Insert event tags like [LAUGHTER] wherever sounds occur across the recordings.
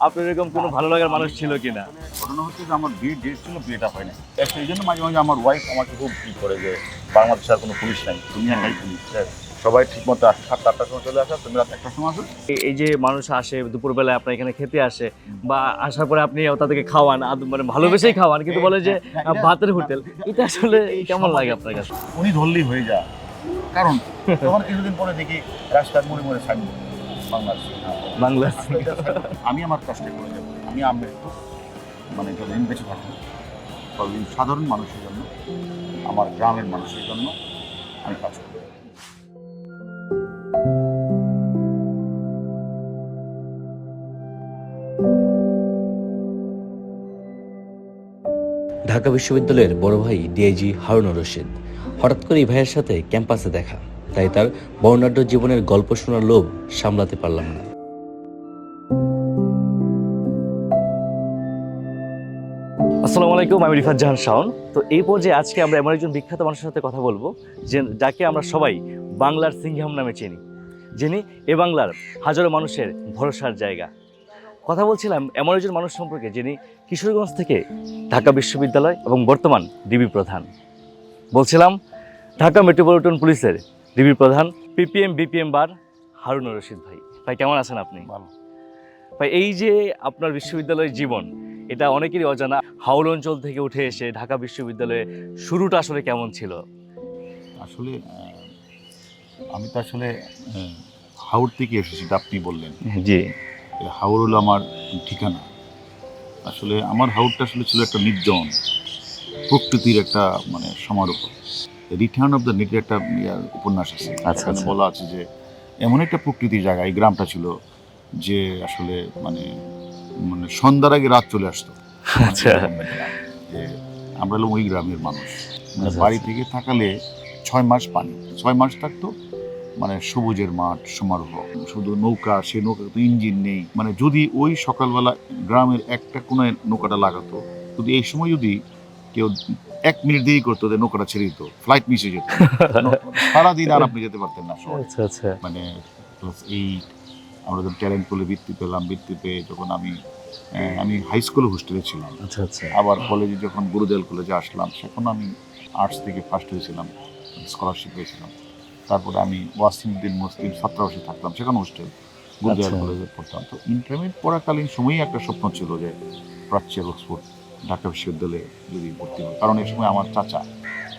আপনার এরকম কোনো ভালো লাগার মানুষ ছিল কিনা? ঘটনা হচ্ছে যে আমার বিয়ে ডেট ছিল বিয়েটা হয় না সেই জন্য মাঝে মাঝে আমার ওয়াইফ আমাকে খুব ই করে যে বাংলাদেশে আর কোনো পুলিশ নাই তুমি একাই পুলিশ। সবাই ঠিক মতো আসে সাতটা আটটার সময় চলে আসা তুমি রাত একটার সময় আসো। এই- যে মানুষ আসে দুপুরবেলায় আপনার এখানে খেতে আসে বা আসার পরে আপনি তাদেরকে খাওয়ান মানে ভালোবেসেই খাওয়ান কিন্তু বলে যে ভাতের হোটেল। এটা আসলে কেমন লাগে আপনার কাছে? উনি ধরলেই হয়ে যা কারণ তখন কিছুদিন পরে দেখি রাস্তার মোড়ে মোড়ে বাংলাদেশ বাংলা আমি আমার কাজটা করে যাব আমি আমি মানে যতদিন বেঁচে থাকব ততদিন সাধারণ মানুষের জন্য আমার গ্রামের মানুষের জন্য আমি কাজ করব ঢাকা বিশ্ববিদ্যালয়ের বড় ভাই ডিআইজি হারুনুর রশিদ হঠাৎ করে এই ভাইয়ের সাথে ক্যাম্পাসে দেখা। তাই তার বর্ণাঢ্য জীবনের গল্প শোনার লোভ সামলাতে পারলাম না। আসসালামু আলাইকুম, আমি রিফাত জাহান শাওন। তো এই পর্যায়ে আজকে আমরা এমন একজন বিখ্যাত মানুষের সাথে কথা বলব, যে যাকে আমরা সবাই বাংলার সিংহাম নামে চিনি, যিনি এ বাংলার হাজারো মানুষের ভরসার জায়গা। কথা বলছিলাম এমন একজন মানুষ সম্পর্কে, যিনি কিশোরগঞ্জ থেকে ঢাকা বিশ্ববিদ্যালয় এবং বর্তমান ডিবি প্রধান। বলছিলাম, ঢাকা মেট্রোপলিটন পুলিশের ডিবি প্রধান PPM BPM bar Harunur Rashid ভাই। ভাই কেমন আছেন আপনি? ভালো। ভাই এই যে আপনার বিশ্ববিদ্যালয়ের জীবন এটা অনেকেরই অজানা। হাওড় অঞ্চল থেকে উঠে এসে ঢাকা বিশ্ববিদ্যালয়ে শুরুটা আসলে কেমন ছিল? আসলে আমি তো আসলে হাওড় থেকে এসেছি আপনি বললেন। জি। হাওড় হলো আমার ঠিকানা। আসলে আমার হাওড়টা আসলে ছিল একটা নির্জন প্রকৃতির একটা মানে সমারোহ। রিটার্ন অফ দ্য নেটের একটা উপন্যাস আছে। আচ্ছা, আচ্ছা। বলা আছে যে এমন একটা প্রকৃতির জায়গা এই গ্রামটা ছিল যে আসলে মানে মানে সন্ধ্যার আগে রাত চলে আসতো। [LAUGHS] আচ্ছা। যে আমরা হলাম ওই গ্রামের মানুষ। মানে বাড়ি। থেকে থাকালে ছয় মাস পানি ছয় মাস থাকতো মানে সবুজের মাঠ সমারোহ শুধু নৌকা সে নৌকা তো ইঞ্জিন নেই। মানে যদি ওই সকালবেলা গ্রামের একটা কোনায় নৌকাটা লাগাতো যদি এই সময় যদি কেউ এক মিনিট দেরি করতো যে নৌকাটা ছেড়ে দিত। ফ্লাইট মিশে যেত। [LAUGHS] সারাদিন আর আপনি যেতে পারতেন না আচ্ছা আচ্ছা। মানে ক্লাস এইট আমরা যখন ট্যালেন্ট করলে বৃত্তি পেলাম বৃত্তি পেয়ে যখন আমি আমি হাই স্কুলে হোস্টেলে ছিলাম। আচ্ছা আচ্ছা। আবার কলেজে যখন গুরুদেল কলেজে আসলাম সেখন আমি আর্টস থেকে ফার্স্ট হয়েছিলাম স্কলারশিপ হয়েছিলাম তারপরে আমি ওয়াসিমউদ্দিন মুসলিম ছাত্রাবাসে থাকতাম সেখানে হোস্টেল গুরুদেল আচ্ছা। কলেজে পড়তাম। তো ইন্টারমিডিয়েট পড়াকালীন সময়ই একটা স্বপ্ন ছিল যে প্রাচ্যের অক্সফোর্ড ঢাকা বিশ্ববিদ্যালয়ে যদি ভর্তি হয়। কারণ এই সময় আমার চাচা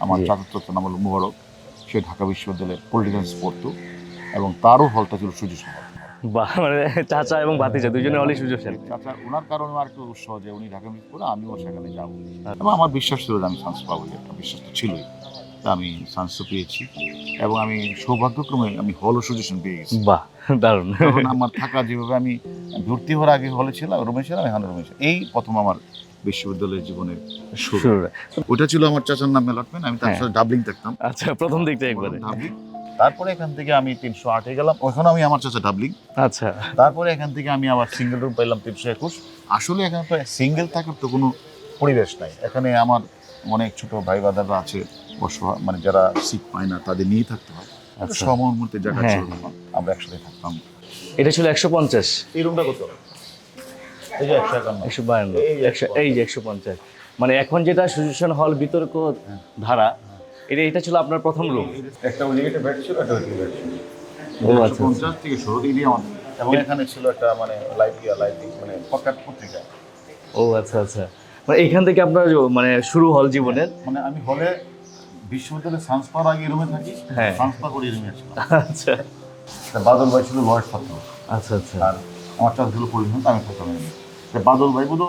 আমার। চাচার চাচার নাম হলো মুবারক। সে ঢাকা বিশ্ববিদ্যালয়ে পলিটিক্যাল পড়তো এবং তারও হলটা ছিল সূর্য সমাজ মানে চাচা এবং ভাতিজা দুজনে অলি সুযোগ সেন চাচা ওনার কারণে আর একটু উৎসাহ যে উনি ঢাকা করে আমিও সেখানে যাব। এবং আমার বিশ্বাস ছিল যে আমি চান্স পাবো একটা বিশ্বাস তো ছিলই। আমি চান্সও পেয়েছি। এবং আমি সৌভাগ্যক্রমে আমি হল সুজেশন পেয়ে গেছি। বাহ দারুণ। আমার থাকা যেভাবে আমি ভর্তি হওয়ার আগে হলে ছিলাম রুমে ছিলাম এখন রুমে ছিলাম। এই প্রথম আমার বিশ্ববিদ্যালয়ের জীবনের শুরু। ওটা ছিল আমার চাচার নাম মেলটম্যান আমি তার হ্যাঁ। সাথে ডাবলিং থাকতাম আচ্ছা প্রথম দিকটা একবারে। ডাবলিং তারপরে এখান থেকে আমি তিনশো আটে গেলাম ওখানে আমি আমার চাচা ডাবলিং আচ্ছা। তারপরে এখান থেকে আমি আবার সিঙ্গেল রুম পেলাম তিনশো একুশ। আসলে এখানে তো সিঙ্গেল থাকার তো কোনো পরিবেশ নাই। এখানে আমার অনেক ছোট ভাই বাদাররা আছে অসহায় মানে যারা সিট পায় না তাদের নিয়ে থাকতে হয়। আচ্ছা। সমমূর্তে জায়গা হ্যাঁ। ছিল আমরা একসাথে থাকতাম। এটা ছিল একশো পঞ্চাশ। এই রুমটা কত? একশো বায়ান্ন এই যে একশো পঞ্চাশ। মানে এখন যেটা সুজেশন হল বিতর্ক ধারা এটা এটা ছিল আপনার প্রথম রুম একটা ওই জায়গাটা বেড ছিল একটা ওই বেড ছিল। ও আচ্ছা পঞ্চাশ থেকে ষোলো দিনই আমাদের এবং এখানে ছিল একটা মানে লাইভ লাইভ মানে পকেট পত্রিকা। ও আচ্ছা আচ্ছা। মানে এইখান থেকে আপনার মানে শুরু হল জীবনের। মানে আমি হলে বিশ্ববিদ্যালয়ে সায়েন্স পাওয়ার আগে রুমে থাকি। হ্যাঁ। সায়েন্স পাওয়ার পরে রুমে আচ্ছা। বাদল ভাই ছিল লয়ের ছাত্র আচ্ছা আচ্ছা। আর আমার চাষ ছিল পরিধান আমি এখানে। তা বাদল ভাই বলো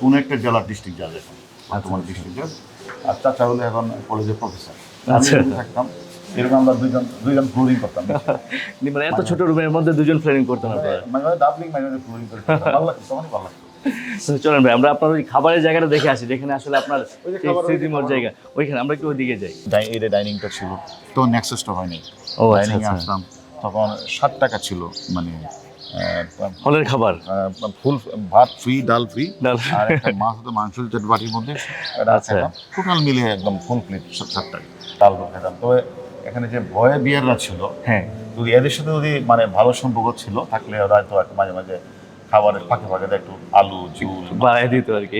কোন একটা জেলার ডিস্ট্রিক্ট জাজ এখন বর্তমান ডিস্ট্রিক্ট জাজ আর চাচা হলো এখন কলেজের প্রফেসর আচ্ছা। থাকতাম এরকম আমরা দুইজন দুইজন ফ্লোরিং করতাম। মানে এত ছোট রুমের মধ্যে দুজন ফ্রেন্ডিং করতেন আপনারা? মানে ডাবলিং মাঝে ফ্লোরিং করে ভালো লাগতো তখনই ভালো লাগতো। চলেন ভাই আমরা আপনার ওই খাবারের জায়গাটা দেখে আসি যেখানে আসলে আপনার ওই যে সেই স্মৃতিময় জায়গা ওইখানে আমরা একটু ওইদিকে যাই। ডাই- এটা ডাইনিংটা ছিল তখন নেক্সাসটা হয়নি। ও আচ্ছা ডাইনিং আচ্ছা। আসলাম তখন ষাট টাকা ছিল মানে হলের খাবার? ফুল ভাত ফ্রি ডাল ফ্রি ডাল আর একটা মাছ হতো মাংস দিত বাটির মধ্যে আচ্ছা। টোটাল মিলে একদম ফুল প্লেট ষাট টাকা ডাল খেতাম। তবে এখানে যে ভয়ে বিয়াররা ছিল হ্যাঁ। যদি এদের সাথে যদি মানে ভালো সম্পর্ক ছিল থাকলে ওরা হয়তো মাঝে মাঝে খাবারের ফাঁকে ফাঁকে একটু আলু ঝুল বাড়াই দিত আর কি।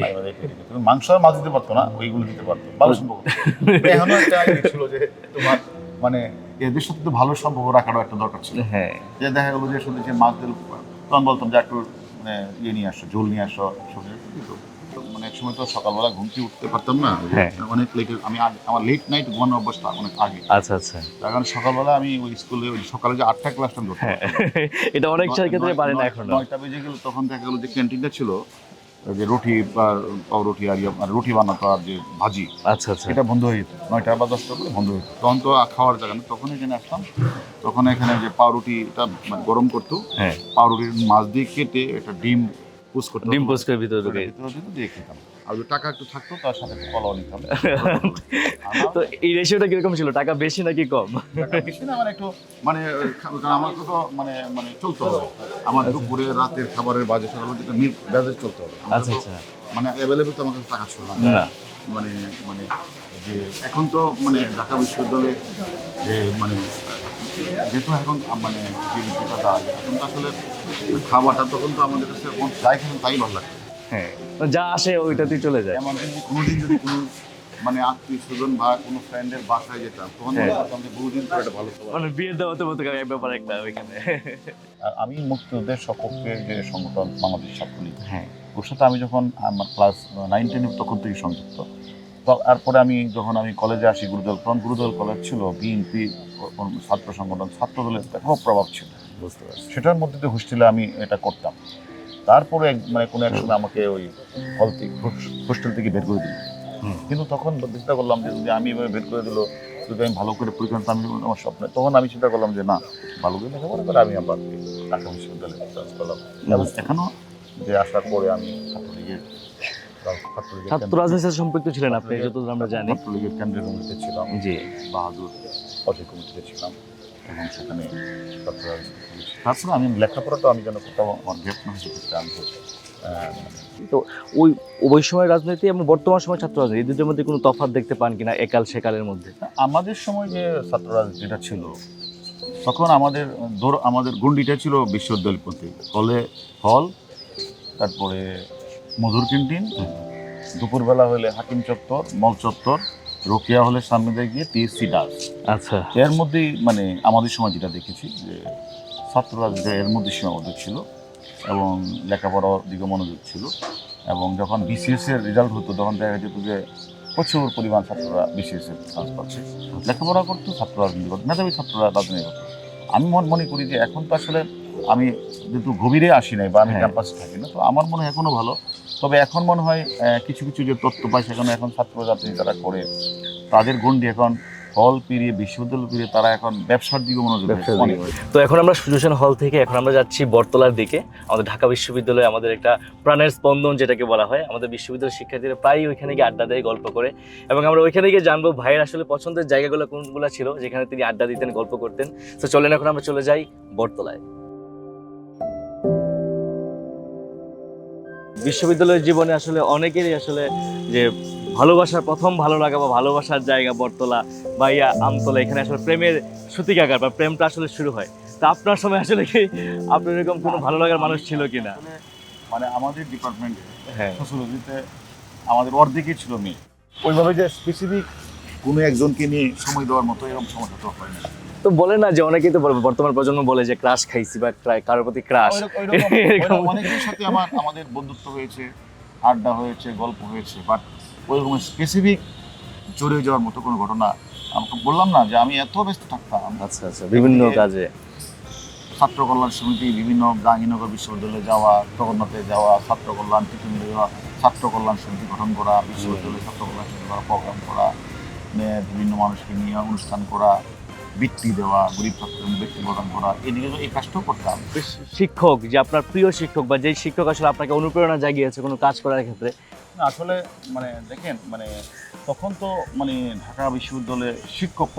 মাংস আর মাছ দিতে পারতো না ওইগুলো দিতে পারতো। ভালো সম্পর্ক। [LAUGHS] এখনও একটা ছিল যে তোমার মানে এদের সাথে তো ভালো সম্পর্ক রাখারও একটা দরকার ছিল। হ্যাঁ। যে দেখা গেলো যে শুধু যে মাছ দিল তখন বলতাম যে একটু মানে ইয়ে নিয়ে আসো ঝোল নিয়ে আসো সবজি মানে এক সময় তো সকালবেলা ঘুম থেকে উঠতে পারতাম না। হ্যাঁ। অনেক লেট আমি আমার লেট নাইট ঘুমানোর অভ্যাসটা অনেক আগে। আচ্ছা আচ্ছা। তার কারণে সকালবেলা আমি ওই স্কুলে ওই সকালে যে আটটা ক্লাসটা ধরতাম। হ্যাঁ। [LAUGHS] এটা অনেক ক্ষেত্রে পারে না এখন। নয়টা বেজে গেল তখন দেখা গেলো যে ক্যান্টিনটা ছিল যে রুটি বা পাউরুটি আর ইয়ে, আর রুটি বানাতো আর যে ভাজি আচ্ছা আচ্ছা। এটা বন্ধ হয়ে যেত। নয়টা বা দশটা করে বন্ধ হয়ে যেত। তখন তো খাওয়ার জায়গা না তখন এখানে আসতাম তখন এখানে যে পাউরুটিটা মানে গরম করতো হ্যাঁ। পাউরুটির মাছ দিয়ে কেটে একটা ডিম পুষ করতো ডিম পোস্ট করে ভিতরে ঢুকে দিয়ে খেতাম। আর টাকা একটু থাকতো তার সাথে একটু কলাও নিতাম। [LAUGHS] তো এই রেশিওটা কীরকম ছিল? টাকা বেশি নাকি কম? বেশি না মানে একটু মানে আমার তো মানে মানে চলতে হবে। আমার দুপুরে রাতের খাবারের বাজে সকাল যেটা মিল বাজে চলতে হবে। আচ্ছা আচ্ছা। মানে অ্যাভেলেবেল তো আমার কাছে টাকা ছিল না। মানে মানে যে এখন তো মানে ঢাকা বিশ্ববিদ্যালয়ে যে মানে যেহেতু এখন মানে যে বিষয়টা দাঁড়ায় এখন তো আসলে খাবারটা তখন তো আমাদের কাছে যাই খেলাম তাই ভালো লাগে। হ্যাঁ। যা আসে ওইটাতেই চলে যায়। যদি কোনোদিন যদি কোনো মানে আত্মীয় স্বজন বা কোনো ফ্রেন্ডের বাসায় যেতাম তখন হ্যাঁ। মনে বহুদিন পরে একটা ভালো মানে বিয়ের দাওয়াতে মতো এক ব্যাপার একটা ওইখানে। আর আমি মুক্তিযুদ্ধের সপক্ষে যে সংগঠন বাংলাদেশ ছাত্রলীগ হ্যাঁ। ওর সাথে আমি যখন আমার ক্লাস নাইন টেনে তখন থেকে সংযুক্ত। তো তারপরে আমি যখন আমি কলেজে আসি গুরুদল তখন গুরুদল কলেজ ছিল বিএনপি ছাত্র সংগঠন ছাত্র দলের খুব প্রভাব ছিল বুঝতে পারছি সেটার মধ্যে দিয়ে হোস্টেলে আমি এটা করতাম। তারপরে এক মানে কোনো এক সময় আমাকে ওই হল থেকে হোস্টেল থেকে বের করে দিল। কিন্তু তখন চিন্তা করলাম যে যদি আমি এভাবে বের করে দিল যদি আমি ভালো করে পরীক্ষা নিতাম, আমি আমার স্বপ্নে তখন আমি চিন্তা করলাম যে না ভালো করে লেখাপড়া করে আমি আবার ঢাকা বিশ্ববিদ্যালয়ে চান্স পেলাম। এবং এখনও? যে আসার পরে আমি ছাত্রলীগের ছাত্র রাজনীতির সাথে সম্পৃক্ত ছিলেন আপনি যতদূর আমরা জানি। ছাত্রলীগের কেন্দ্রীয় কমিটিতে ছিলাম জি। বাহাদুর অজয় কমিটিতে ছিলাম। এবং সেখানে করেছি। তারপরে আমি লেখাপড়াটা আমি যেন কোথাও আমার গ্যাপ না আমি তো ওই ওই সময় রাজনীতি এবং বর্তমান সময় ছাত্র রাজনীতি এই দুটোর মধ্যে কোনো তফাৎ দেখতে পান কিনা একাল সেকালের মধ্যে আমাদের সময় যে ছাত্র রাজনীতিটা ছিল তখন আমাদের দৌড় আমাদের গন্ডিটা ছিল বিশ্ববিদ্যালয় প্রতি হলে হল তারপরে মধুর ক্যান্টিন দুপুরবেলা হলে হাকিম চত্বর মল চত্বর রোকেয়া হলের সামনে দিয়ে গিয়ে টিএসসি ডাস আচ্ছা। এর মধ্যেই মানে আমাদের সময় যেটা দেখেছি যে ছাত্ররা এর মধ্যে সীমাবদ্ধ ছিল এবং লেখাপড়ার দিকে মনোযোগ ছিল এবং যখন বিসিএস এর রেজাল্ট হতো তখন দেখা যেত যে প্রচুর পরিমাণ ছাত্ররা বিসিএস এর চান্স পাচ্ছে। লেখাপড়া করতো ছাত্র রাজনীতি করতো মেধাবী ছাত্ররা রাজনীতি করতো। আমি মন মনে করি যে এখন তো আসলে আমি যেহেতু গভীরে আসি নাই বা আমি। ক্যাম্পাসে থাকি না তো আমার মনে হয় এখনও ভালো তবে এখন মনে হয় কিছু কিছু যে তথ্য পাই সেখানে এখন ছাত্রছাত্রী যারা করে তাদের গণ্ডি এখন হল পেরিয়ে বিশ্ববিদ্যালয় পেরিয়ে তারা এখন ব্যবসার দিকে মনোযোগ। তো এখন আমরা সুজেশন হল থেকে এখন আমরা যাচ্ছি বটতলার দিকে। আমাদের ঢাকা বিশ্ববিদ্যালয়ে আমাদের একটা প্রাণের স্পন্দন যেটাকে বলা হয়। আমাদের বিশ্ববিদ্যালয়ের শিক্ষার্থীরা প্রায় ওইখানে গিয়ে আড্ডা দেয় গল্প করে। এবং আমরা ওইখানে গিয়ে জানব ভাইয়ের আসলে পছন্দের জায়গাগুলো কোনগুলো ছিল যেখানে তিনি আড্ডা দিতেন গল্প করতেন। তো চলেন এখন আমরা চলে যাই বটতলায়। বিশ্ববিদ্যালয়ের জীবনে আসলে অনেকেরই আসলে যে ভালোবাসার প্রথম ভালো লাগা বা ভালোবাসার জায়গা বটতলা বা ইয়া আমতলা এখানে আসলে প্রেমের সূতিকাগার বা প্রেমটা আসলে শুরু হয়। তা আপনার সময় আসলে কি আপনার এরকম কোনো ভালো লাগার মানুষ ছিল কিনা? আসলে মানে আমাদের ডিপার্টমেন্টে হ্যাঁ। সোশ্যোলজিতে আমাদের অর্ধেকই ছিল মেয়ে। ওইভাবে যে স্পেসিফিক কোনো একজনকে নিয়ে সময় দেওয়ার মতো এরকম সমস্যা তো হয় না। তো বলে না যে অনেকেই তো বলে বর্তমান প্রজন্ম বলে যে ক্রাশ খাইছি বা কারোর প্রতি ক্রাশ অনেকের সাথে আমার আমাদের বন্ধুত্ব হয়েছে আড্ডা হয়েছে গল্প হয়েছে বাট ওইরকম স্পেসিফিক জড়িয়ে যাওয়ার মতো কোনো ঘটনা আমাকে বললাম না যে আমি এত ব্যস্ত থাকতাম। আচ্ছা আচ্ছা বিভিন্ন কাজে। ছাত্র কল্যাণ সমিতি বিভিন্ন জাহাঙ্গীরনগর বিশ্ববিদ্যালয়ে যাওয়া জগন্নাথে যাওয়া ছাত্র কল্যাণ টিটিমিলে যাওয়া ছাত্র কল্যাণ সমিতি গঠন করা বিশ্ববিদ্যালয়ে ছাত্র কল্যাণ সমিতি করা প্রোগ্রাম করা বিভিন্ন মানুষকে নিয়ে অনুষ্ঠান করা বৃত্তি দেওয়া গরিব ছাত্রদের বৃত্তি প্রদান করা এদিকে এই কাজটাও করতাম শিক্ষক যে আপনার প্রিয় শিক্ষক বা যেই শিক্ষক আসলে আপনাকে অনুপ্রেরণা জাগিয়েছে কোনো কাজ করার ক্ষেত্রে? আসলে মানে দেখেন মানে তখন তো মানে ঢাকা বিশ্ববিদ্যালয়ে শিক্ষক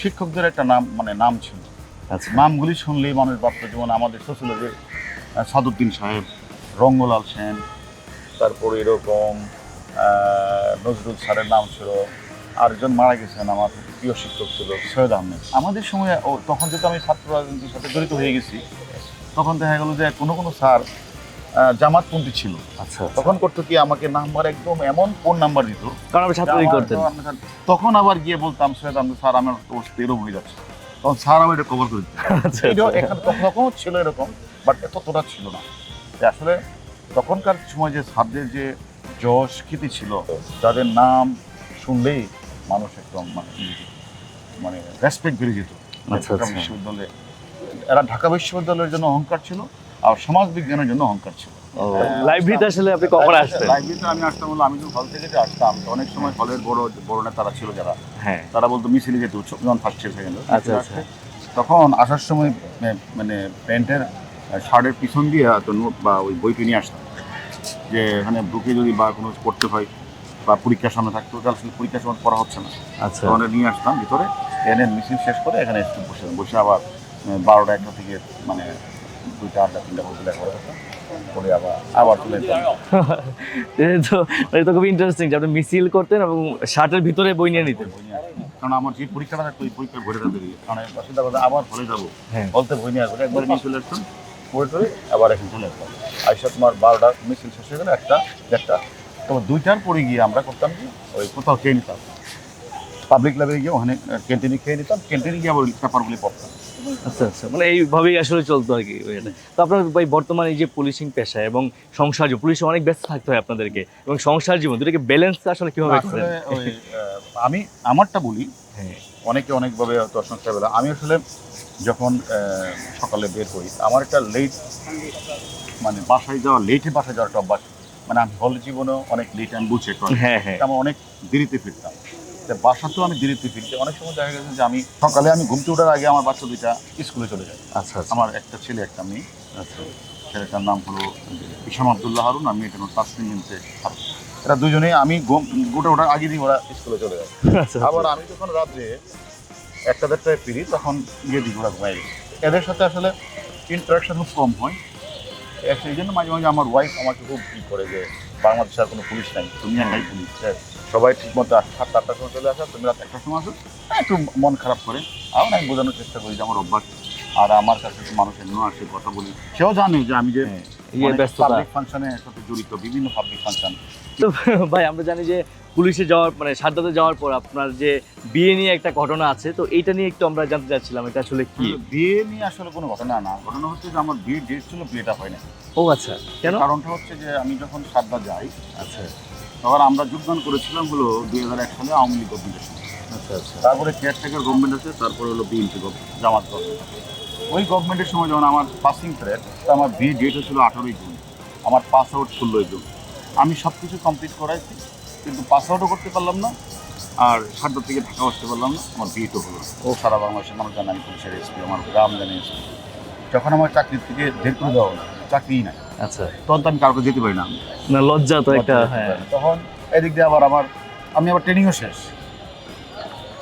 শিক্ষকদের একটা নাম মানে নাম ছিল। আচ্ছা। নামগুলি শুনলেই মানুষ ভাবতো যেমন আমাদের সোশ্যোলজির সাদুদ্দিন সাহেব রঙ্গলাল সেন তারপরে এরকম নজরুল স্যারের নাম ছিল আরেকজন মারা গেছেন আমার প্রিয় শিক্ষক ছিল সৈয়দ আহমেদ। আমাদের সময় ও তখন যেহেতু আমি ছাত্র রাজনীতির সাথে জড়িত হয়ে গেছি তখন দেখা গেল যে কোনো কোনো স্যার জামাতপন্থী ছিল। আচ্ছা তখন করতো কি আমাকে নাম্বার একদম এমন কোন নাম্বার দিত কারণ করতেন। তখন আবার গিয়ে বলতাম সৈয়দ আমি স্যার আমার কোর্স এরকম হয়ে যাচ্ছে। তখন স্যার আমার এটা কভার করে দিত। আচ্ছা আচ্ছা। এখানে তখন তখনও ছিল এরকম বাট এতটা ছিল না। যে আসলে তখনকার সময় যে ছাত্রদের যে যশ খ্যাতি ছিল যাদের নাম শুনলেই মানুষ একদম মানে মানে রেসপেক্ট বেড়ে যেত। আচ্ছা, ঢাকা আচ্ছা। বিশ্ববিদ্যালয়ে এরা ঢাকা বিশ্ববিদ্যালয়ের জন্য অহংকার ছিল আর সমাজ বিজ্ঞানের জন্য অহংকার ছিল। লাইব্রেরিতে আসলে আপনি কখন আসতেন? লাইব্রেরিতে আমি আসতাম হলো আমি যখন হল থেকে যে আসতাম তো অনেক সময় হলের বড় বড় নেতারা ছিল যারা। হ্যাঁ। তারা বলতো মিছিলে যেতে যখন ফার্স্ট ইয়ার সেকেন্ড আচ্ছা, আচ্ছা। তখন আসার সময় মানে প্যান্টের শার্টের পিছন দিয়ে তো নোট বা ওই বইটি নিয়ে আসতাম যে এখানে বুকে যদি বা কোনো পড়তে হয় বা পরীক্ষার সামনে থাকতো তাহলে আসলে পরীক্ষার সময় পড়া হচ্ছে না। আচ্ছা। এটা নিয়ে আসতাম ভিতরে এনে মিছিল শেষ করে এখানে একটু বসে বসে আবার বারোটা একটা থেকে মানে দুইটা আটটা তিনটা পর্যন্ত করতাম করে আবার আবার চলে [LAUGHS] তো এটা তো খুব ইন্টারেস্টিং যে আপনি মিছিল করতেন এবং শার্টের ভিতরে বই নিয়ে নিতেন। কারণ আমার যে পরীক্ষাটা থাকতো ওই পরীক্ষা ঘুরে কারণ আবার যাব। হ্যাঁ। বলতে বই নিয়ে আসব। একবার নিয়ে চলে আসতাম পড়ে টরে আবার এখন চলে আসতাম আইসা তোমার বারোটা মিছিল শেষ হয়ে গেলে একটা দেড়টা তোমার দুইটার পরে গিয়ে আমরা করতাম কি? ওই কোথাও খেয়ে নিতাম। পাবলিক লাইব্রেরি গিয়ে ওখানে ক্যান্টিনে খেয়ে নিতাম ক্যান্টিনে গিয়ে আবার পেপারগুলি পড়তাম। আচ্ছা আচ্ছা মানে এইভাবেই আসলে চলতো আর কি তো আপনার ভাই বর্তমানে এই যে পুলিশিং পেশা এবং সংসার জীবন পুলিশে অনেক ব্যস্ত থাকতে হয় আপনাদেরকে এবং সংসার জীবন দুটোকে ব্যালেন্স আসলে কীভাবে আমি আমারটা বলি হ্যাঁ। অনেকে অনেকভাবে হয়তো সংখ্যা বেলা। আমি আসলে যখন সকালে বের হই আমার একটা লেট মানে বাসায় যাওয়া লেটে বাসায় যাওয়ার একটা অভ্যাস। মানে আমি হল জীবনেও অনেক লেট আমি বুঝি হ্যাঁ হ্যাঁ। আমার অনেক দেরিতে ফিরতাম। তা বাসাতেও আমি দেরিতে ফিরছি। অনেক সময় দেখা গেছে যে আমি সকালে আমি ঘুমতে ওঠার আগে আমার বাচ্চা দুইটা স্কুলে চলে যায়। আচ্ছা আচ্ছা। আমার একটা ছেলে একটা মেয়ে। আচ্ছা। ছেলেটার নাম হলো ইসাম আবদুল্লাহ হারুন আর মেয়েটার নাম তাসমিন হারুন। এরা দুজনেই আমি গোটা ওঠার আগে দিয়ে ওরা স্কুলে চলে যায়। আচ্ছা আবার আমি যখন রাত্রে একটা দেড়টায় ফিরি তখন গিয়ে দিই ওরা ঘুমাই এদের সাথে আসলে ইন্টারাকশন খুব কম হয়। এ সেই জন্য মাঝে মাঝে আমার ওয়াইফ আমাকে খুব ই করে যে বাংলাদেশে আর কোনো পুলিশ নাই তুমি একাই পুলিশ সবাই ঠিক মতো সাতটা আটটার সময় চলে আসা তুমি রাত একটার সময় আসো। হ্যাঁ, একটু মন খারাপ করে। আর আমি বোঝানোর চেষ্টা করি যে আমার অভ্যাস আর আমার কাছে তো মানুষ এমন আসে কথা বলি। সেও জানে যে আমি যে পাবলিক ফাংশনের সাথে জড়িত বিভিন্ন পাবলিক ফাংশন তো ভাই আমরা জানি যে পুলিশে যাওয়ার মানে সারদাতে যাওয়ার পর আপনার যে বিয়ে নিয়ে একটা ঘটনা আছে তো এইটা নিয়ে একটু আমরা জানতে চাচ্ছিলাম এটা আসলে কি? বিয়ে নিয়ে আসলে কোনো ঘটনা না ঘটনা হচ্ছে যে আমার বিয়ে ডেট ছিল বিয়েটা হয় না ও আচ্ছা কেন? কারণটা হচ্ছে যে আমি যখন সারদা যাই আচ্ছা। তখন আমরা যোগদান করেছিলাম হলো দুই হাজার এক সালে আওয়ামী লীগ গভর্নমেন্টের আচ্ছা আচ্ছা। তারপরে কেয়ারটেকার গভর্নমেন্ট আছে তারপরে হলো বিএনপি গভর্নমেন্ট জামাত গভর্নমেন্ট ওই গভর্নমেন্টের সময় যখন আমার পাসিং থ্রেড আমার বিয়ে ডেট হচ্ছিল আঠারোই জুন। আমার পাস আউট ষোলোই জুন। আমি সব কিছু কমপ্লিট করাইছি কিন্তু পাস আউটও করতে পারলাম না আর সারদা থেকে ঢাকা আসতে পারলাম না আমার বিয়েটা হলো ও সারা বাংলাদেশের মানুষ জানে আমি পুলিশের এসপি আমার গ্রাম জানে এসপি যখন আমার চাকরির থেকে বের করে দেওয়া হলো চাকরিই নাই। আচ্ছা। তখন তো আমি কাউকে যেতে পারি না না লজ্জা তো একটা হ্যাঁ। তখন এদিক দিয়ে আবার আমার আমি আবার ট্রেনিংও শেষ।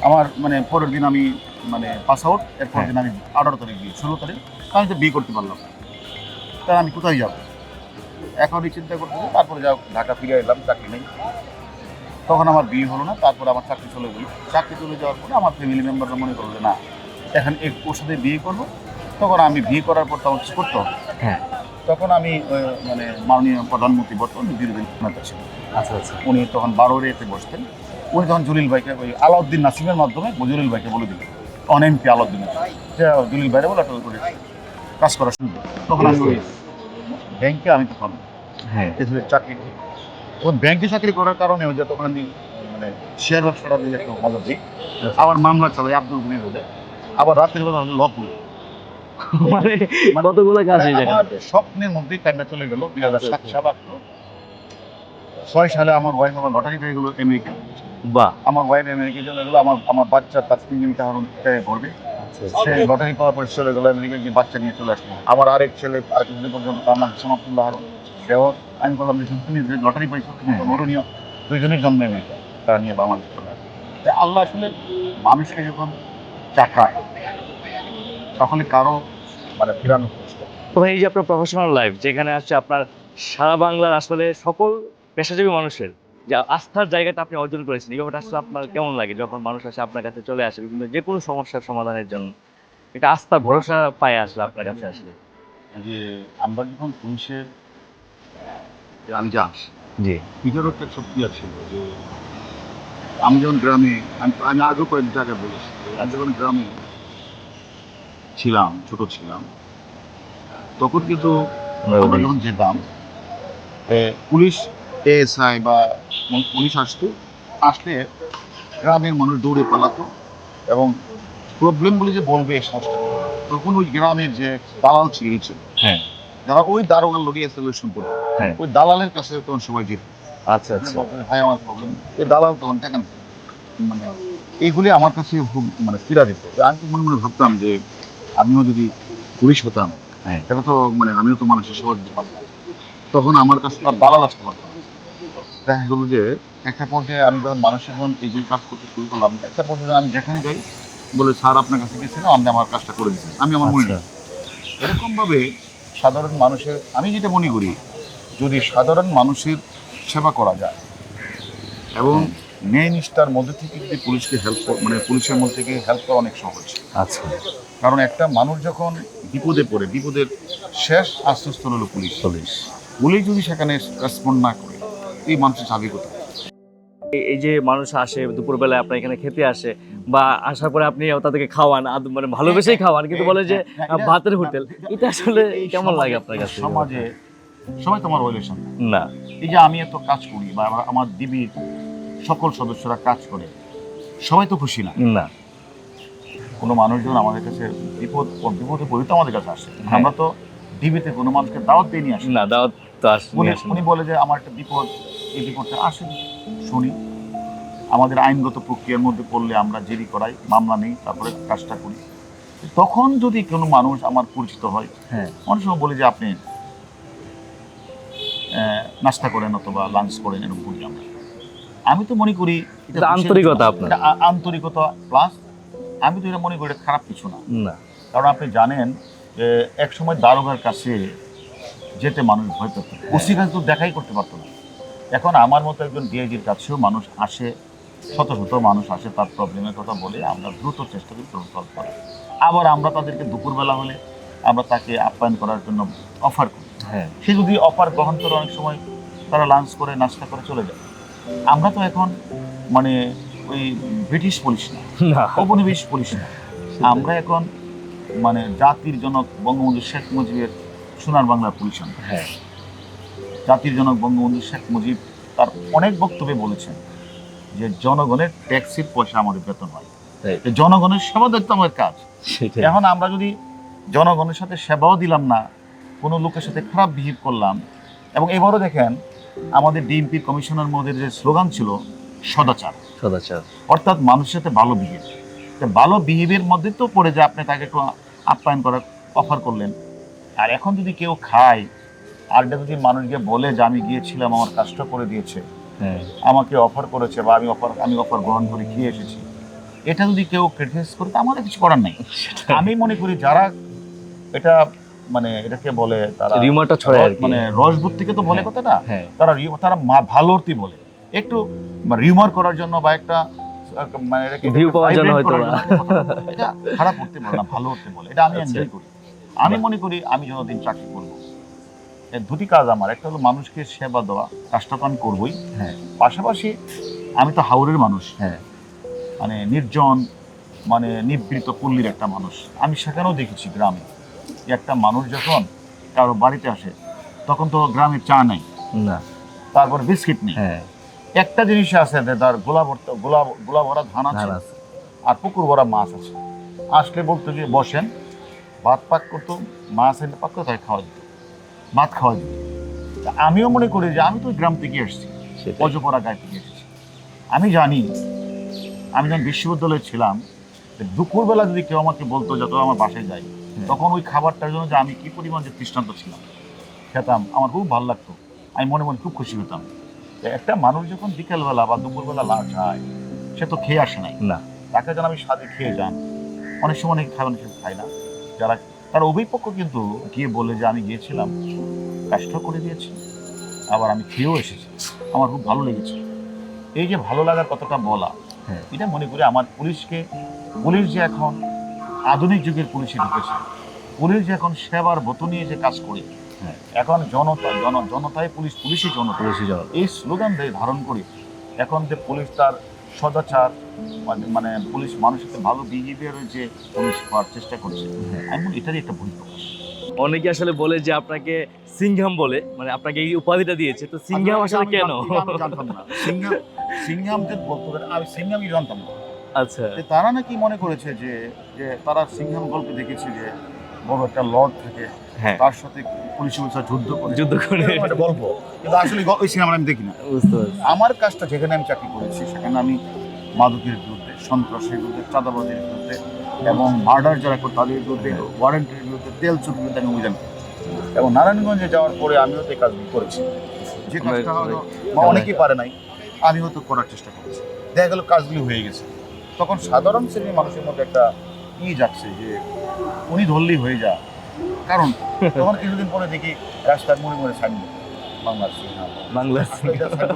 আমার মানে পরের দিন আমি মানে পাস আউট এরপর। দিন আমি আঠারো তারিখ বিয়ে ষোলো তারিখ আমি তো বিয়ে করতে পারলাম না। তাহলে আমি কোথায় যাব? এখনই চিন্তা করতেছি তারপরে যাও ঢাকা ফিরে এলাম চাকরি নেই। তখন আমার বিয়ে হলো না তারপরে আমার চাকরি চলে গেল। চাকরি চলে যাওয়ার পরে আমার ফ্যামিলি মেম্বাররা মনে করল না এখন এক ওর সাথে বিয়ে করব। তখন আমি বিয়ে করার পর তখন কিছু করতে হবে। হ্যাঁ। তখন আমি মানে মাননীয় প্রধানমন্ত্রী বর্তমান বিরোধী নেতা ছিলেন। আচ্ছা আচ্ছা। উনি তখন বারো রেতে বসতেন। উনি তখন জলিল ভাইকে ওই আলাউদ্দিন নাসিমের মাধ্যমে জলিল ভাইকে বলে দিলেন। On MP Alauddin. যে জলিল ভাইরে বলে কাজ করা করো। তখন আমি ওই ব্যাংকে আমি তখন হ্যাঁ। চাকরি তখন ব্যাংকে চাকরি করার কারণে ওই যে তখন আমি মানে শেয়ার ব্যবসাটা দিয়ে একটু মজা দিই। আবার মামলা চালাই আব্দুল গুনি হলে আবার রাত্রে বেলা লক মানে কতগুলো কাজ হয়ে যায় আমার স্বপ্নের মধ্যেই টাইমটা চলে গেল দুই হাজার সাত সাত আট ছয় সালে আমার ওয়াইফ আমার লটারি পেয়ে গেলো আমেরিকা বাহ। আমার ওয়াইফ আমেরিকা চলে গেলো আমার আমার বাচ্চা তার তিন দিন কারণ আচ্ছা সে লটারি পাওয়ার পরে চলে গেলো আমেরিকা গিয়ে বাচ্চা নিয়ে চলে আসলো। আমার আরেক ছেলে আর কিছুদিন পর্যন্ত তার নাম সামাতুল্লাহ আরও সেও আমি বললাম যে তুমি যে লটারি পাইছো তুমি মরণীয় দুইজনের জন্ম আমেরিকা তারা নিয়ে বাংলাদেশ চলে তাই আল্লাহ আসলে মানুষকে যখন চাকায় তখন কারও মানে ফেরানো তো ভাই এই যে আপনার প্রফেশনাল লাইফ যেখানে আসছে আপনার সারা বাংলার আসলে সকল পেশাজীবী মানুষের যে আস্থার জায়গাটা আপনি অর্জন করেছেন এই ব্যাপারটা আসলে আপনার কেমন লাগে? যখন মানুষ আসে আপনার কাছে চলে আসে বিভিন্ন যে কোনো সমস্যার সমাধানের জন্য এটা আস্থা ভরসা পায় আসলে আপনার কাছে আসলে। যে আমরা যখন পুলিশের যে আমি যা জি। এটারও একটা শক্তি আছে যে আমি যখন গ্রামে আমি আমি আগেও কয়েকদিন আগে বলেছি আমি যখন গ্রামে ছিলাম ছোট ছিলাম তখন কিন্তু আমরা যখন যেতাম এ, পুলিশ এএসআই বা পুলিশ আসতো আসলে গ্রামের মানুষ দৌড়ে পালাতো এবং প্রবলেম বলে যে বলবে এই তখন ওই গ্রামের যে দালাল ছিল হ্যাঁ। যারা ওই দারোগার লোকে সলিউশন করতো হ্যাঁ। ওই দালালের কাছে তখন সবাই যেত আচ্ছা আচ্ছা। ভাই আমার প্রবলেম এই দালাল তখন টাকা মানে এইগুলি আমার কাছে খুব মানে পীড়া দিত। আমি তো মনে মনে ভাবতাম যে আমিও যদি পুলিশ হতাম হ্যাঁ। তাহলে তো মানে আমিও তো মানুষের সেবা দিতে পারতাম। তখন আমার কাছে আর দালাল আসতে পারতাম। দেখা গেলো যে একটা পর্যায়ে আমি যখন মানুষের যখন এই যে কাজ করতে শুরু করলাম একটা পর্যায়ে আমি যেখানে যাই বলে স্যার আপনার কাছে গেছিলাম আপনি আমার কাজটা করে দিচ্ছেন আমি আমার মনে আচ্ছা। এরকম সাধারণ মানুষের আমি যেটা মনে করি যদি সাধারণ মানুষের সেবা করা যায় এবং ন্যায় নিষ্ঠার মধ্যে থেকে যদি পুলিশকে হেল্প মানে পুলিশের মধ্যে থেকে হেল্প করা অনেক সহজ। আচ্ছা। কারণ একটা মানুষ যখন বিপদে পড়ে বিপদের শেষ আশ্রয়স্থল হলো পুলিশ। পুলিশ। পুলিশ যদি সেখানে রেসপন্ড না করে এই মানুষের চাবি কোথায়? এই- যে মানুষ আসে দুপুরবেলায় আপনার এখানে খেতে আসে বা আসার পরে আপনি তাদেরকে খাওয়ান আদ- মানে ভালোবেসেই খাওয়ান কিন্তু বলে যে হ্যাঁ, ভাতের হোটেল। এটা আসলে কেমন লাগে আপনার কাছে? সমাজে সবাই তোমার রিলেশন না। এই যে আমি এত কাজ করি বা আমার- ডিবির সকল সদস্যরা কাজ করে সবাই তো খুশি না। না। কোনো মানুষজন আমাদের কাছে বিপদ বিপদে পড়ে তো আমাদের কাছে আসে। হ্যাঁ। আমরা তো ডিবিতে কোনো মানুষকে দাওয়াত দিয়ে নিয়ে আসি। না দাওয়াত তো আস- উনি বলে যে আমার একটা বিপদ এই বিপদটা আসেন। শুনি আমাদের আইনগত প্রক্রিয়ার মধ্যে পড়লে আমরা জেরি করাই মামলা নেই তারপরে কাজটা করি। তখন যদি কোনো মানুষ আমার পরিচিত হয় হ্যাঁ। অনেক সময় বলি যে আপনি নাস্তা করেন অথবা লাঞ্চ করেন এরকম বলি আমরা। আমি তো মনে করি এটা এটা আন্তরিকতা আপনার। আন্তরিকতা প্লাস আমি তো এটা মনে করি এটা খারাপ কিছু না। না। কারণ আপনি জানেন যে এক সময় দারোগার কাছে যেতে মানুষ ভয় পেত। ওসি কাছে তো দেখাই করতে পারতো না। এখন আমার মতো একজন ডিআইজির কাছেও মানুষ আসে শত শত মানুষ আসে তার প্রবলেমের কথা বলে আমরা দ্রুত চেষ্টা করি সলভ করার। আবার আমরা তাদেরকে দুপুরবেলা হলে আমরা তাকে আপ্যায়ন করার জন্য অফার করি। হ্যাঁ। সে যদি অফার গ্রহণ করে অনেক সময় তারা লাঞ্চ করে নাস্তা করে চলে যায়। আমরা তো এখন মানে ওই ব্রিটিশ পুলিশ না। না। উপনিবেশ পুলিশ না। আমরা এখন মানে জাতির জনক বঙ্গবন্ধু শেখ মুজিবের সোনার বাংলার পুলিশ আমরা। জাতির জনক বঙ্গবন্ধু শেখ মুজিব তার অনেক বক্তব্যে বলেছেন যে জনগণের ট্যাক্সির পয়সা আমাদের বেতন হয়। জনগণের সেবা দেখতে আমাদের কাজ। এখন আমরা যদি জনগণের সাথে সেবাও দিলাম না কোনো লোকের সাথে খারাপ বিহেভ করলাম এবং এবারও দেখেন আমাদের ডিএমপি কমিশনার মধ্যে যে স্লোগান ছিল সদাচার। সদাচার। অর্থাৎ মানুষের সাথে ভালো বিহেভ ভালো বিহেভের মধ্যে তো পড়ে যে আপনি তাকে একটু আপ্যায়ন করার অফার করলেন। আর এখন যদি কেউ খায় আর এটা যদি মানুষ গিয়ে বলে যে আমি গিয়েছিলাম আমার কাজটা করে দিয়েছে হ্যাঁ। আমাকে অফার করেছে বা আমি অফার আমি অফার গ্রহণ করে খেয়ে এসেছি এটা যদি কেউ ক্রিটিসাইজ করে তো আমাদের কিছু করার নাই। আমি মনে করি যারা এটা মানে এটাকে বলে তারা রিউমারটা ছড়ায় মানে রসবোধ থেকে তো বলে হ্যাঁ। কথাটা হ্যাঁ। তারা তারা মা- ভালো বলে। একটু রিউমার করার জন্য বা একটা মানে এটাকে View পাওয়ার জন্য হয়তো কথা। এটা খারাপ করতে বলে না ভালো করতে বলে। এটা আমি আচ্ছা। এনজয় করি। আমি মনে করি আমি যতদিন চাকরি করব দুটি কাজ আমার। একটা হলো মানুষকে সেবা দেওয়া কাজটা তো আমি করবই। হ্যাঁ। পাশাপাশি আমি তো হাওড়ের মানুষ। হ্যাঁ। মানে নির্জন মানে নিবৃত পল্লীর একটা মানুষ। আমি সেখানেও দেখেছি গ্রামে যে একটা মানুষ যখন কারও বাড়িতে আসে তখন তো গ্রামে চা নেই। না। তারপর বিস্কিট নেই। হ্যাঁ। একটা জিনিস আছে যে তার গোলা ভর্তা গোলা গোলা ভরা ধান আছে আর পুকুর ভরা মাছ আছে। আসলে বলতো যে বসেন ভাত পাক করতো মাছ এনে পাক করে তাকে খাওয়া দিত। ভাত খাওয়া তা আমিও মনে করি যে আমি তো ওই গ্রাম থেকে এসেছি অজপরা গায়ে থেকে এসেছি। আমি জানি আমি যখন বিশ্ববিদ্যালয়ে ছিলাম দুপুরবেলা যদি কেউ আমাকে বলতো যত আমার বাসায় যাই হ্যাঁ। তখন ওই খাবারটার জন্য যে আমি কি পরিমাণ যে তৃষ্ণান্ত ছিলাম খেতাম আমার খুব ভালো লাগতো। আমি মনে মনে খুব খুশি হতাম। একটা মানুষ যখন বিকেলবেলা বা দুপুরবেলা লা যায় সে তো খেয়ে আসে নাই। না। তাকে যেন আমি সাথে খেয়ে যান অনেক সময় অনেকে সময় খায় না যারা তার অভিপক্ষ কিন্তু গিয়ে বলে যে আমি গিয়েছিলাম কাজটা করে দিয়েছি আবার আমি খেয়েও এসেছি আমার খুব ভালো লেগেছে এই যে ভালো লাগার কথাটা বলা হ্যাঁ। এটা মনে করি আমার পুলিশকে পুলিশ যে এখন আধুনিক যুগের পুলিশে ঢুকেছে পুলিশ যে এখন সেবার ব্রত নিয়ে যে কাজ করে হ্যাঁ। এখন জনতা জন জনতায় পুলিশ পুলিশই জনতা এই স্লোগান দিয়ে ধারণ করে এখন যে পুলিশ তার সদাচার মানে- মানে পুলিশ মানুষের সাথে ভালো বিহেভিয়ারের যে পুলিশ হওয়ার চেষ্টা করছে। আমি বলি এটারই একটা ভুল অনেকে আসলে বলে যে আপনাকে সিংহাম বলে মানে আপনাকে এই উপাধিটা দিয়েছে। তো সিংহাম আসলে কেন? জানতাম- না সিংহাম সিংহাম বলতে পারে আমি সিংহামই জানতাম না। আচ্ছা। তারা নাকি মনে করেছে যে যে তারা সিংহাম গল্পে দেখেছে যে বড় একটা লর্ড থাকে হ্যাঁ। তার সাথে পুলিশ অফিসার যুদ্ধ করে। যুদ্ধ করে। একটা গল্প। কিন্তু আসলে ওই সিনেমা আমি দেখি না আমার কাজটা যেখানে আমি চাকরি করেছি সেখানে আমি মাদকের বিরুদ্ধে সন্ত্রাসের বিরুদ্ধে চাঁদাবাজির বিরুদ্ধে এবং মার্ডার যারা করে তাদের বিরুদ্ধে ওয়ারেন্টের বিরুদ্ধে তেল চুরির বিরুদ্ধে আমি অভিযান এবং নারায়ণগঞ্জে যাওয়ার পরে আমিও তো এই কাজগুলো করেছি। যে কাজটা হয়তো বা অনেকেই পারে নাই আমিও তো করার চেষ্টা করেছি। দেখা গেল কাজগুলি হয়ে গেছে। তখন সাধারণ শ্রেণির মানুষের মধ্যে একটা ই যাচ্ছে যে উনি ধরলেই হয়ে যা কারণ তখন কিছুদিন পরে দেখি রাস্তার মোড়ে মোড়ে সাইনবোর্ড বাংলার সিনেমা। বাংলা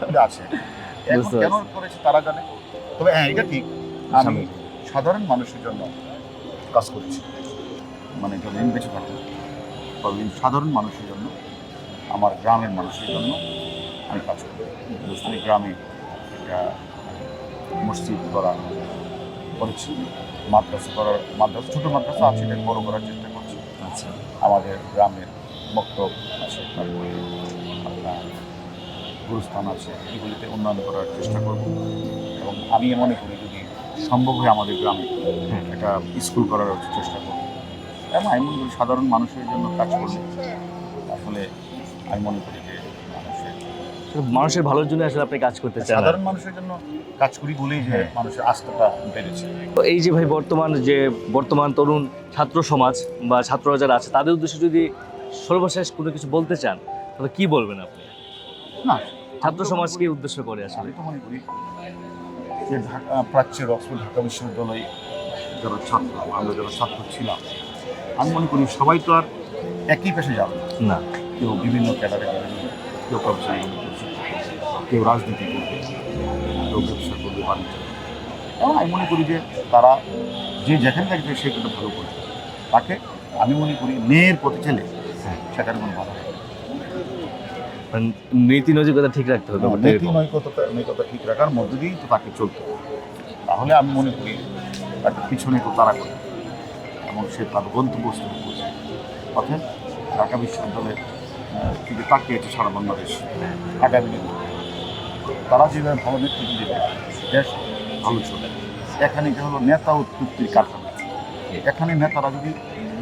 এটা আছে। কেন করেছে তারা জানে? তবে হ্যাঁ এটা ঠিক। আমি সাধারণ মানুষের জন্য কাজ করছি। মানে যতদিন বেঁচে থাকব। ততদিন সাধারণ মানুষের জন্য আমার গ্রামের মানুষের জন্য আমি কাজ করি গ্রামে একটা মসজিদ করা করেছি। মাদ্রাসা করার মাদ্রাসা ছোটো মাদ্রাসা আছে এটা বড় করার চেষ্টা করছি। আচ্ছা। আমাদের গ্রামের বক্তব্য আছে আপনার গুরুস্থান আছে এগুলিতে উন্নয়ন করার চেষ্টা করব। এবং আমি মনে করি যদি সম্ভব হয় আমাদের গ্রামে হ্যাঁ। একটা স্কুল করার চেষ্টা করব। এবং আমি মনে করি সাধারণ মানুষের জন্য কাজ করলে আসলে আমি মনে করি মানুষের ভালোর জন্য আসলে আপনি কাজ করতে চান। সাধারণ মানুষের জন্য কাজ করি বলেই যে হ্যাঁ। মানুষের আস্থাটা বেড়েছে তো এই যে ভাই বর্তমান যে বর্তমান তরুণ ছাত্র সমাজ বা ছাত্ররা যারা আছে তাদের উদ্দেশ্যে যদি সর্বশেষ কোনো কিছু বলতে চান তাহলে কি বলবেন আপনি না ছাত্র সমাজকে উদ্দেশ্য করে আসলে তো মনে করি যে ঢাকা প্রাচ্যের অক্সফোর্ড ঢাকা বিশ্ববিদ্যালয়ে যারা ছাত্র আমরা যারা ছাত্র ছিলাম আমি মনে করি সবাই তো আর একই পেশে যাবে না। কেউ বিভিন্ন যাবে কেউ প্রফেশনাল কেউ রাজনীতি করবে কেউ ব্যবসা করবে বাণিজ্য। এবং আমি মনে করি যে তারা যে যেখানে থাকবে সে কিন্তু ভালো করবে তাকে আমি মনে করি মেয়ের পথে চলে হ্যাঁ। সেটার কোনো ভালো হবে মানে নীতি নৈতিকতা ঠিক রাখতে হবে ব্যাপারটা নীতি। নৈকতা নৈকতা ঠিক রাখার মধ্য দিয়েই তো তাকে চলতে হবে। তাহলে আমি মনে করি তাকে পিছনে তো তারা করে এবং সে তার গন্তব্যস্থলে পৌঁছে অর্থাৎ ঢাকা বিশ্ববিদ্যালয়ের দিকে তাকিয়েছে সারা বাংলাদেশ আগামী দিনে তারা যেভাবে ভালো নেতৃত্ব দেবে, দেশ ভালো চলে এখানে যে হলো, নেতা ও উৎপত্তির কারখানা। এখানে নেতারা যদি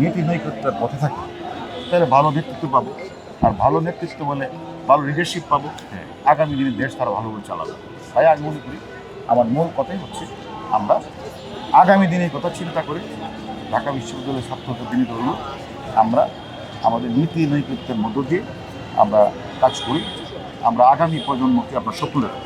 নীতি নৈকত্যের পথে থাকে, তাহলে ভালো নেতৃত্ব পাবো। আর ভালো নেতৃত্ব বলে ভালো লিডারশিপ পাবো। আগামী দিনে দেশ তারা ভালোভাবে চালাবে। তাই আমি মনে করি, আমার মূল কথাই হচ্ছে, আমরা আগামী দিনের কথা চিন্তা করে ঢাকা বিশ্ববিদ্যালয়ের ছাত্রদের দিনে ধরল আমরা আমাদের নীতি নৈকত্যের মধ্য দিয়ে আমরা কাজ করি। আমরা আগামী প্রজন্মকে আমরা স্বপ্ন দেখাবো